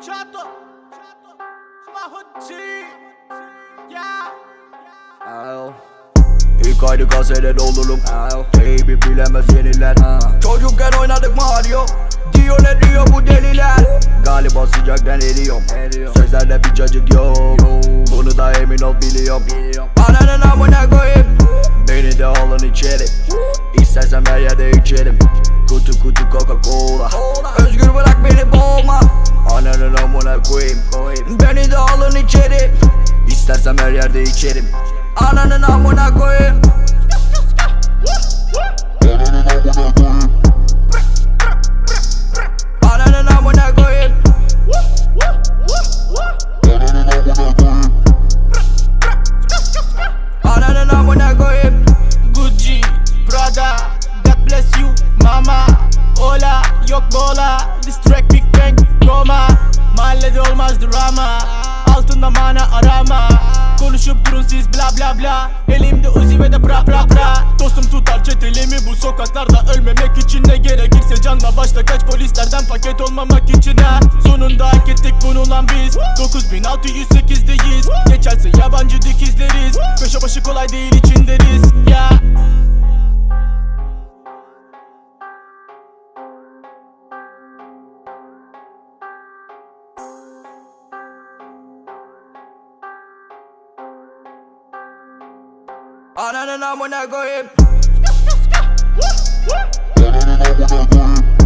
Chato, Mahut G, yeah. Al. İlk aylık kasede dolurum Teybi bilemez yeniler. Çocukken oynadık Mario. Diyor ne diyor bu deliler? Galiba sıcaktan eriyorum Sözlerde bir cacık yok. Bunu da emin ol biliyorum. Ananın amına koyayım. Beni de alın içeri. İstersem her yerde içerim. Kutu kutu Coca Cola koyayım Beni de alın içeri. İstersem her yerde içerim. Ananın amına koyayım olmaz drama, altında mana arama. Konuşup durun siz bla bla bla. Elimde uzi ve de bra bra bra. Dostum tutar çetelimi bu sokaklarda. Ölmemek için ne gerekirse canla başla. Kaç polislerden paket olmamak için ha. Sonunda hak ettik bunu lan biz. 9608'deyiz Geçerse yabancı dikizleriz. Köşe başı kolay değil içinderiz Ananın amına koyayım Ananın amına koyayım